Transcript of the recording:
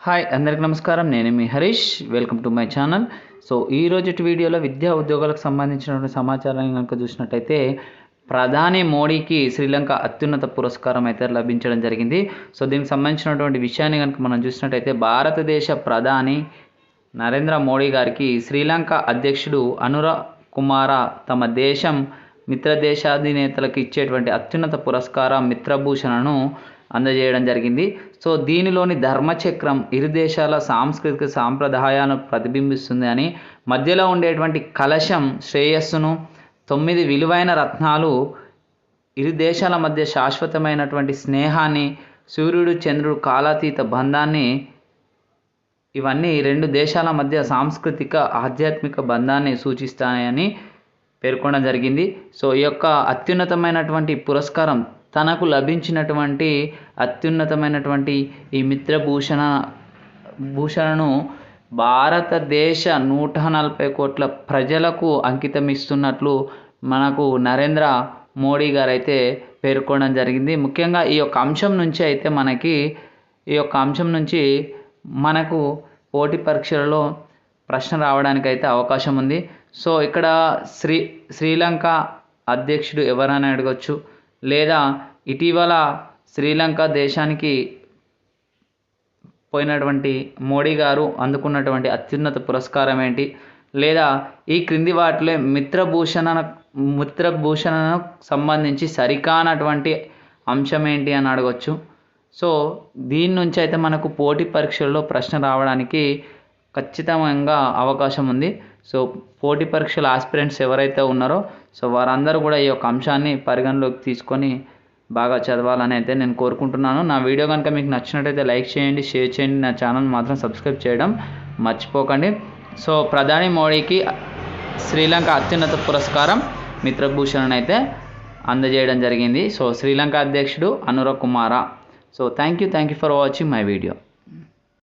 Hi అందరికి నమస్కారం. నేను మీ Harish. Welcome to my channel so ఈ రోజు వీడియోలో విద్యా ఉద్యోగాలకు సంబంధించినటువంటి సమాచారాన్ని కనుక చూసినట్టయితే ప్రధాని మోడీకి శ్రీలంక అత్యున్నత పురస్కారం అయితే లభించడం జరిగింది. సో దీనికి సంబంధించినటువంటి విషయాన్ని కనుక మనం చూసినట్టయితే భారతదేశ ప్రధాని నరేంద్ర మోడీ గారికి శ్రీలంక అధ్యక్షుడు అనుర కుమార తమ దేశం మిత్ర దేశాధినేతలకు ఇచ్చేటువంటి అత్యున్నత పురస్కారం మిత్రభూషణను అందజేయడం జరిగింది. సో దీనిలోని ధర్మచక్రం ఇరు దేశాల సాంస్కృతిక సాంప్రదాయాలను ప్రతిబింబిస్తుంది అని మధ్యలో ఉండేటువంటి కలశం శ్రేయస్సును తొమ్మిది విలువైన రత్నాలు ఇరు దేశాల మధ్య శాశ్వతమైనటువంటి స్నేహాన్ని సూర్యుడు చంద్రుడు కాలాతీత బంధాన్ని ఇవన్నీ రెండు దేశాల మధ్య సాంస్కృతిక ఆధ్యాత్మిక బంధాన్ని సూచిస్తాయని పేర్కొనడం జరిగింది. సో ఈ యొక్క అత్యున్నతమైనటువంటి పురస్కారం తనకు లభించినటువంటి అత్యున్నతమైనటువంటి ఈ మిత్రభూషణ భూషణను భారతదేశ నూట నలభై కోట్ల ప్రజలకు అంకితం ఇస్తున్నట్లు మనకు నరేంద్ర మోడీ గారు అయితే పేర్కొనడం జరిగింది. ముఖ్యంగా ఈ యొక్క అంశం నుంచి అయితే మనకి ఈ యొక్క అంశం నుంచి మనకు పోటీ పరీక్షలలో ప్రశ్న రావడానికి అయితే అవకాశం ఉంది. సో ఇక్కడ శ్రీ శ్రీలంక అధ్యక్షుడు ఎవరని అడగచ్చు? లేదా ఇటీవల శ్రీలంక దేశానికి పోయినటువంటి మోడీ గారు అందుకున్నటువంటి అత్యున్నత పురస్కారం ఏంటి? లేదా ఈ క్రింది వాటిలో మిత్రభూషణ మిత్రభూషణకు సంబంధించి సరికానటువంటి అంశం ఏంటి అని అడగచ్చు. సో దీని నుంచి అయితే మనకు పోటీ పరీక్షల్లో ప్రశ్న రావడానికి ఖచ్చితంగా అవకాశం ఉంది. సో పోటీ పరీక్షల ఆస్పిరెంట్స్ ఎవరైతే ఉన్నారో సో వారందరూ కూడా ఈ యొక్క అంశాన్ని పరిగణలోకి తీసుకొని బాగా చదవాలని అయితే నేను కోరుకుంటున్నాను. నా వీడియో కనుక మీకు నచ్చినట్టయితే లైక్ చేయండి షేర్ చేయండి నా ఛానల్ మాత్రం సబ్స్క్రైబ్ చేయడం మర్చిపోకండి. సో ప్రధాని మోడీకి శ్రీలంక అత్యున్నత పురస్కారం మిత్రభూషణ్ అయితే అందజేయడం జరిగింది. సో శ్రీలంక అధ్యక్షుడు Anura Kumara. So thank you thank you for watching my video.